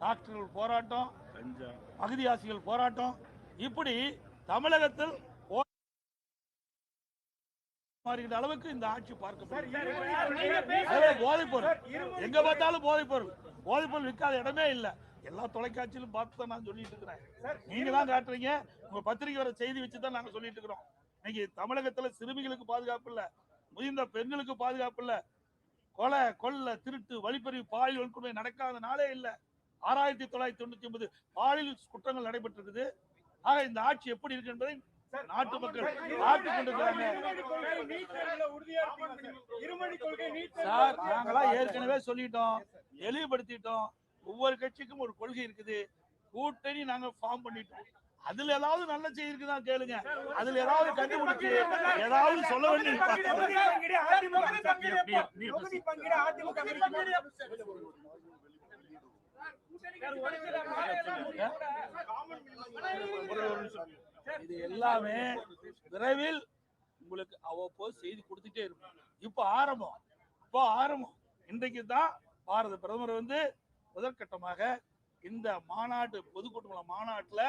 டாக்டர்கள் போராட்டம் அகதிவாசிகள் போராட்டம். இப்படி தமிழகத்தில் மாறுகின்ற அளவுக்கு இந்த ஆட்சி பார்க்கப்படுகிறது போதைப் பொருள். எங்க பார்த்தாலும் போதைப் பொருள். போதைப் பொருள் விற்காத இடமே இல்ல. எல்லா தொலைக்காட்சியிலும் பார்த்து தான் நான் சொல்லிட்டு இருக்கிறேன். நீங்க தான் காட்டுறீங்க. உங்க பத்திரிகை வர செய்தி வச்சு தான் நாங்க சொல்லிட்டு இருக்கிறோம். இன்னைக்கு தமிழகத்துல சிறுமிகளுக்கு பாதுகாப்பு இல்ல. முதிர்ந்த பெண்களுக்கு பாதுகாப்பு இல்ல. கொலை கொள்ளை திருட்டு வழிப்பறிவு பாலியல் வன்கொடுமை நடக்காத நாளே இல்ல. ஆறாயிரத்தி தொள்ளாயிரத்தி தொண்ணூத்தி ஒன்பது பாலியல் குற்றங்கள் நடைபெற்றிருக்குது. ஆக இந்த ஆட்சி எப்படி இருக்கு என்பதை நாட்டு மக்கள் பார்த்து கொண்டிருக்கிறாங்க. சார். ஏற்கனவே சொல்லிட்டோம் தெளிவுபடுத்திட்டோம். ஒவ்வொரு கட்சிக்கும் ஒரு கொள்கை இருக்குது. கூட்டணி நாங்க ஃபார்ம் பண்ணிட்டோம். அதுல ஏதாவது நல்ல செய்தி இருக்குதான் கேளுங்க. அதுல ஏதாவது கண்டுபிடிச்சு ஏதாவது சொல்ல வேண்டிய இது எல்லாமே விரைவில் உங்களுக்கு அவ்வப்போது செய்தி கொடுத்துட்டே இருக்கும் இப்போ ஆரம்பம். இப்போ ஆரம்பம். இன்றைக்கு தான் பாரத பிரதமர் வந்து முதற்கட்டமாக இந்த மாநாட்டு பொதுக்கூட்டங்கள மாநாட்டில்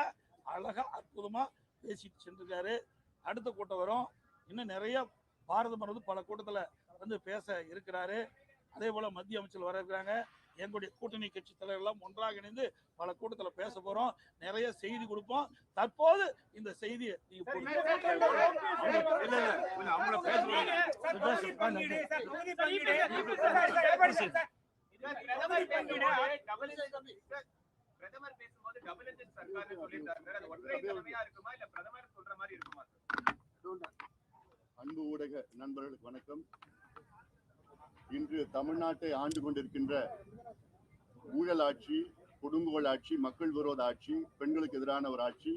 அழகா அற்புதமா பேசிட்டு சென்றிருக்காரு. அடுத்த கூட்டம் வரும். இன்னும் நிறைய பாரதமர் வந்து பல கூட்டத்தில் வந்து பேச இருக்கிறாரு. அதே போல மத்திய அமைச்சர் வர இருக்கிறாங்க. எங்களுடைய கூட்டணி கட்சி தலைவர் எல்லாம் ஒன்றாக இணைந்து பல கூட்டத்துல பேச போறோம். நிறைய செய்தி கொடுப்போம். தற்போது இந்த செய்தியை நீங்க போடுங்க. இல்ல, இல்ல, அவங்கள பேச விடுங்க. பிரதமர் பேசும்போது டபுள் இன்ஜின் சர்க்கார்னு சொல்லியிருந்தாரு சார். அது ஒற்றை தலைமையா இருக்குமா? இல்ல பிரதமர் சொல்ற மாதிரி இருக்குமா? அன்பு ஊடக நண்பர்களுக்கு வணக்கம். இன்று தமிழ்நாட்டை ஆண்டு கொண்டிருக்கின்ற ஊழல் ஆட்சி கொடுங்கோல் ஆட்சி மக்கள் விரோத ஆட்சி பெண்களுக்கு எதிரான ஒரு ஆட்சி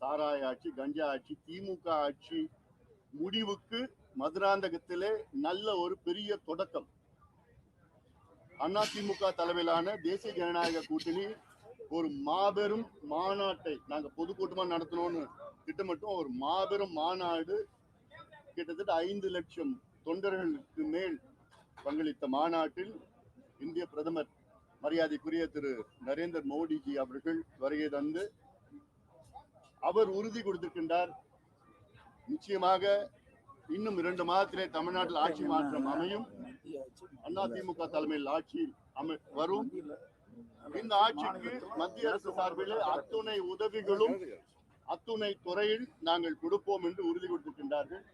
சாராய ஆட்சி கஞ்சா ஆட்சி திமுக ஆட்சி முடிவுக்கு மதுராந்தகத்திலே நல்ல ஒரு பெரிய தொடக்கம். அதிமுக தலைமையிலான தேசிய ஜனநாயக கூட்டணி ஒரு மாபெரும் மாநாட்டை நாங்க பொதுக்கூட்டமா நடத்தணும்னு திட்டமிட்டோம். ஒரு மாபெரும் மாநாடு கிட்டத்தட்ட ஐந்து லட்சம் தொண்டர்களுக்கு மேல் பங்களித்த மாநாட்டில் இந்திய பிரதமர் மரியாதைக்குரிய திரு நரேந்திர மோடிஜி அவர்கள் வருகை தந்து அவர் உறுதி கொடுத்திருக்கின்றார். நிச்சயமாக இன்னும் இரண்டு மாதத்திலே தமிழ்நாட்டில் ஆட்சி மாற்றம் அமையும். அதிமுக தலைமையில் ஆட்சி அமை வரும். இந்த ஆட்சிக்கு மத்திய அரசு சார்பில் அத்துணை உதவிகளும் அத்துணை துறையில் நாங்கள் கொடுப்போம் என்று உறுதி கொடுத்திருக்கின்றார்கள்.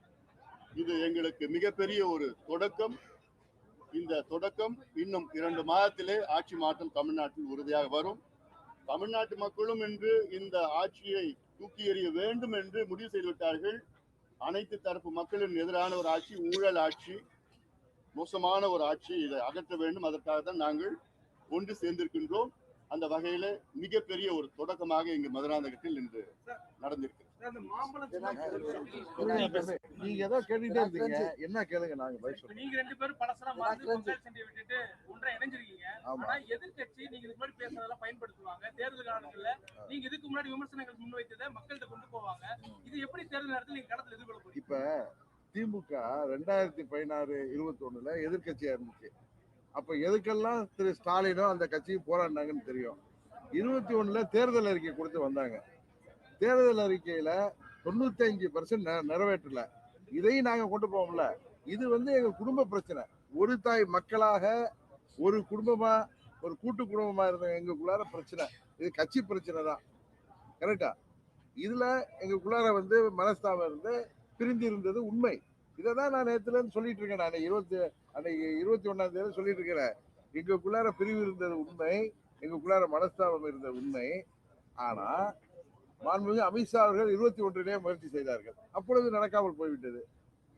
இது எங்களுக்கு மிகப்பெரிய ஒரு தொடக்கம். இந்த தொடக்கம் இன்னும் இரண்டு மாதத்திலே ஆட்சி மாற்றம் தமிழ்நாட்டில் உறுதியாக வரும். தமிழ்நாட்டு மக்களும் இன்று இந்த ஆட்சியை தூக்கி எறிய வேண்டும் என்று முடிவு செய்துவிட்டார்கள். அனைத்து தரப்பு மக்களின் எதிரான ஒரு ஆட்சி ஊழல் ஆட்சி மோசமான ஒரு ஆட்சி. இதை அகற்ற வேண்டும். அதற்காக தான் நாங்கள் ஒன்று சேர்ந்திருக்கின்றோம். அந்த வகையில மிகப்பெரிய ஒரு தொடக்கமாக இங்கு மதுராந்தகத்தில் இன்று நடந்திருக்கு. நீங்க ஏதோ கேட்டுட்டே இருந்தீங்க. என்ன கேளுங்க நாங்க சொல்றோம். நீங்க ரெண்டு பேரும் பழசரா விட்டுட்டு ஒன்றா இணைஞ்சிருக்கீங்க. ஆனா எதிர்க்கட்சி நீங்க இதுக்கு முன்னாடி பேசுறதெல்லாம் பயன்படுத்துவாங்க. தேர்தல் காலங்கள்ல நீங்க இதுக்கு முன்னாடி விமர்சனங்கள் முன்வைத்ததை மக்கள்கிட்ட கொண்டு போவாங்க. இது எப்படி தேர்தல் நேரத்தில் நீங்க களத்துல எதிர்கொள்ள போறீங்க? இப்ப திமுக ரெண்டாயிரத்தி பதினாறு இருபத்தி ஒண்ணுல எதிர்கட்சியா இருந்துச்சு அப்ப எதுக்கெல்லாம் திரு ஸ்டாலினோ அந்த கட்சியும் போராடினாங்கன்னு தெரியும். இருபத்தி ஒண்ணுல தேர்தல் அறிக்கை கொடுத்து வந்தாங்க. தேர்தல் அறிக்கையில தொண்ணூத்தஞ்சு பர்சன்ட் நிறைவேற்றல. இதையும் நாங்க கொண்டு போவோம்ல. இது வந்து எங்க குடும்ப பிரச்சனை. ஒரு தாய் மக்களாக ஒரு குடும்பமா ஒரு கூட்டு குடும்பமா இருந்த எங்களுக்குள்ளார பிரச்சனை. இது கட்சி பிரச்சனை தான். கரெக்டா? இதுல எங்களுக்குள்ளார வந்து மனஸ்தாபம் இருந்து பிரிந்து இருந்தது உண்மை. இதை தான் நான் நேத்துல இருந்து சொல்லிட்டு இருக்கேன் நான். இருபத்தி அன்னைக்கு இருபத்தி ஒன்னாம் தேதி சொல்லிட்டு இருக்கிறேன். எங்களுக்குள்ளார பிரிவு இருந்தது உண்மை எங்களுக்குள்ளார மனஸ்தாபம் இருந்த உண்மை. ஆனா மாண்புமிகு அமித்ஷா அவர்கள் இருபத்தி ஒன்றிலே முயற்சி செய்தார்கள். அப்பொழுது நடக்காமல் போய்விட்டது.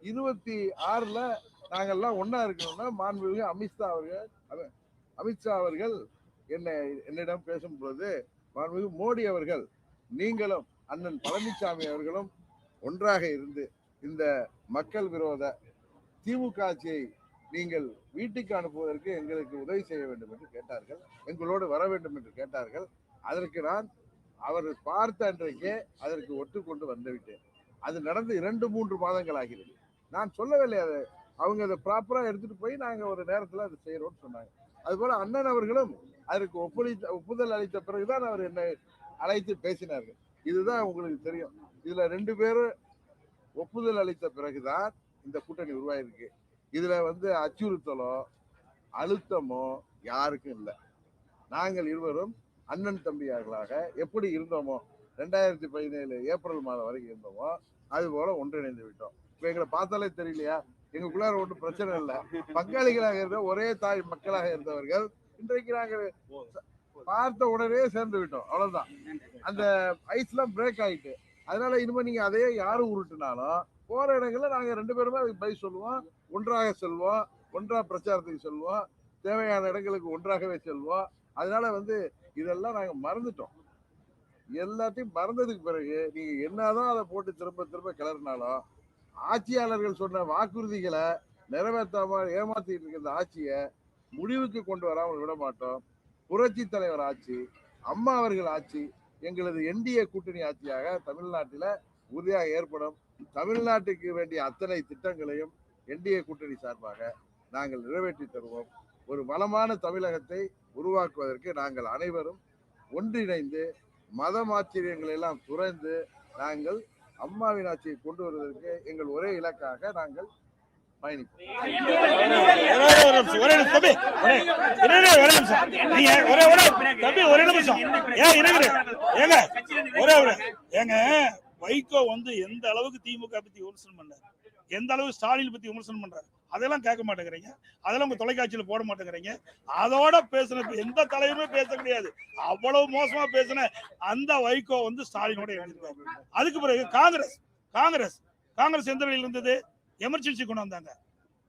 இருபத்தி ஆறுல நாங்கள்லாம் ஒன்றா இருக்கணும்னா மாண்புமிகு அமித்ஷா அவர்கள் அமித்ஷா அவர்கள் என்னை என்னிடம் பேசும் பொழுது மாண்புமிகு மோடி அவர்கள் நீங்களும் அண்ணன் பழனிசாமி அவர்களும் ஒன்றாக இருந்து இந்த மக்கள் விரோத திமுக ஆட்சியை நீங்கள் வீட்டுக்கு அனுப்புவதற்கு எங்களுக்கு உதவி செய்ய வேண்டும் என்று கேட்டார்கள். எங்களோடு வர வேண்டும் என்று கேட்டார்கள். அதற்கு நான் அவர் பார்த்த அன்றைக்கே அதற்கு ஒட்டுக்கொண்டு வந்துவிட்டேன். அது நடந்து இரண்டு மூன்று மாதங்கள் ஆகிறது. நான் சொல்லவில்லை அதை. அவங்க அதை ப்ராப்பராக எடுத்துட்டு போய் நாங்கள் ஒரு நேரத்தில் அதை செய்கிறோம்னு சொன்னாங்க. அதுபோல் அண்ணன் அவர்களும் அதற்கு ஒப்புதல் ஒப்புதல் அளித்த பிறகுதான் அவர் என்னை அழைத்து பேசினார்கள். இதுதான் உங்களுக்கு தெரியும். இதில் ரெண்டு பேரும் ஒப்புதல் அளித்த பிறகுதான் இந்த கூட்டணி உருவாயிருக்கு. இதுல வந்து அச்சுறுத்தலோ அழுத்தமோ யாருக்கும் இல்லை. நாங்கள் இருவரும் அண்ணன் தம்பியார்களாக எப்படி இருந்தோமோ ரெண்டாயிரத்தி பதினேழு ஏப்ரல் மாதம் வரைக்கும் இருந்தோமோ அது போல ஒன்றிணைந்து விட்டோம். இப்போ எங்களை பார்த்தாலே தெரியலையா? எங்களுக்குள்ளார ஒன்றும் பிரச்சனை இல்லை. பங்காளிகளாக இருந்த ஒரே தாய் மக்களாக இருந்தவர்கள் இன்றைக்கு நாங்கள் பார்த்த உடனே சேர்ந்து விட்டோம். அவ்வளவுதான். அந்த ஐஸ்லாம் பிரேக் ஆயிட்டு. அதனால இனிமே நீங்க அதையே யாரும் உருட்டுனாலும் போற இடங்கள்ல நாங்க ரெண்டு பேருமே அதுக்கு பதில் சொல்லுவோம். ஒன்றாக செல்வோம் ஒன்றாக பிரச்சாரத்துக்கு செல்வோம் தேவையான இடங்களுக்கு ஒன்றாகவே செல்வோம். அதனால வந்து இதெல்லாம் நாங்கள் மறந்துட்டோம். எல்லாத்தையும் மறந்ததுக்கு பிறகு நீங்கள் என்னதான் அதை போட்டு திரும்ப திரும்ப கிளறினாலும் ஆட்சியாளர்கள் சொன்ன வாக்குறுதிகளை நிறைவேற்றாம ஏமாத்திட்டு இருக்கிற ஆட்சியை முடிவுக்கு கொண்டு வராமல் விட மாட்டோம். புரட்சி தலைவர் ஆட்சி அம்மா அவர்கள் ஆட்சி எங்களது என்டிஏ கூட்டணி ஆட்சியாக தமிழ்நாட்டில் உறுதியாக ஏற்படும். தமிழ்நாட்டுக்கு வேண்டிய அத்தனை திட்டங்களையும் என்டிஏ கூட்டணி சார்பாக நாங்கள் நிறைவேற்றி தருவோம். ஒரு வளமான தமிழகத்தை உருவாக்குவதற்கு நாங்கள் அனைவரும் ஒன்றிணைந்து மதம் எல்லாம் துறந்து நாங்கள் அம்மாவின் ஆட்சியை கொண்டு வருவதற்கு எங்கள் ஒரே இலக்காக நாங்கள் பயணிப்போம். ஏங்க வைகோ வந்து எந்த அளவுக்கு திமுக பத்தி விமர்சனம் பண்ணாரு? எந்த அளவு ஸ்டாலின் பத்தி விமர்சனம் பண்றாரு? அதெல்லாம் கேட்க மாட்டேங்கிறீங்க. அதெல்லாம் உங்க தொலைக்காட்சியில போட மாட்டேங்கிறீங்க. அதோட பேசுன எந்த தலைவருமே பேச முடியாது. அவ்வளவு மோசமா பேசின அந்த வைகோ வந்து ஸ்டாலினோட எழுதிருக்காரு அதுக்கு பிறகு காங்கிரஸ் காங்கிரஸ் காங்கிரஸ் எந்த வழியில் இருந்தது? எமர்ஜென்சி கொண்டு வந்தாங்க.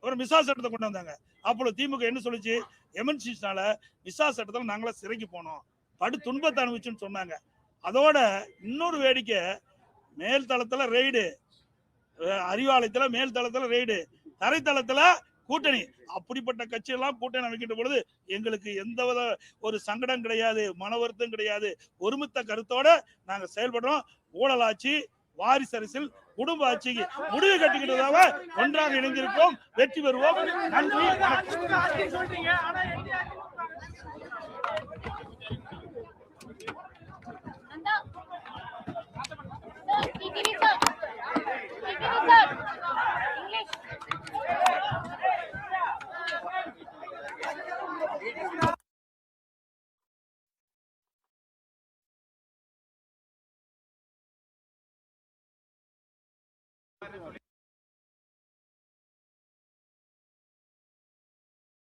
ஒரு மிசா சட்டத்தை கொண்டு வந்தாங்க. அப்போ திமுக என்ன சொல்லிச்சு? எமர்ஜென்சினால மிசா சட்டத்தில் நாங்களாம் சிறைக்கு போனோம். படு துன்பத்தை அனுபவிச்சுன்னு சொன்னாங்க. அதோட இன்னொரு வேடிக்கை மேல் தளத்துல ரெய்டு. அறிவாலயத்துல மேல் தளத்துல ரெய்டு தரைத்தளத்துல கூட்டணி. அப்படிப்பட்ட கட்சியெல்லாம் கூட்டணி அமைக்கின்ற பொழுது எங்களுக்கு எந்த வித ஒரு சங்கடம் கிடையாது மன வருத்தம் கிடையாது. ஒருமித்த கருத்தோட நாங்க செயல்படுறோம். ஊழலாட்சி வாரிசு அரசில் குடும்ப ஆட்சிக்கு முடிவு கட்டிக்கிட்டதாக ஒன்றாக இணைந்திருப்போம் வெற்றி பெறுவோம். நன்றி.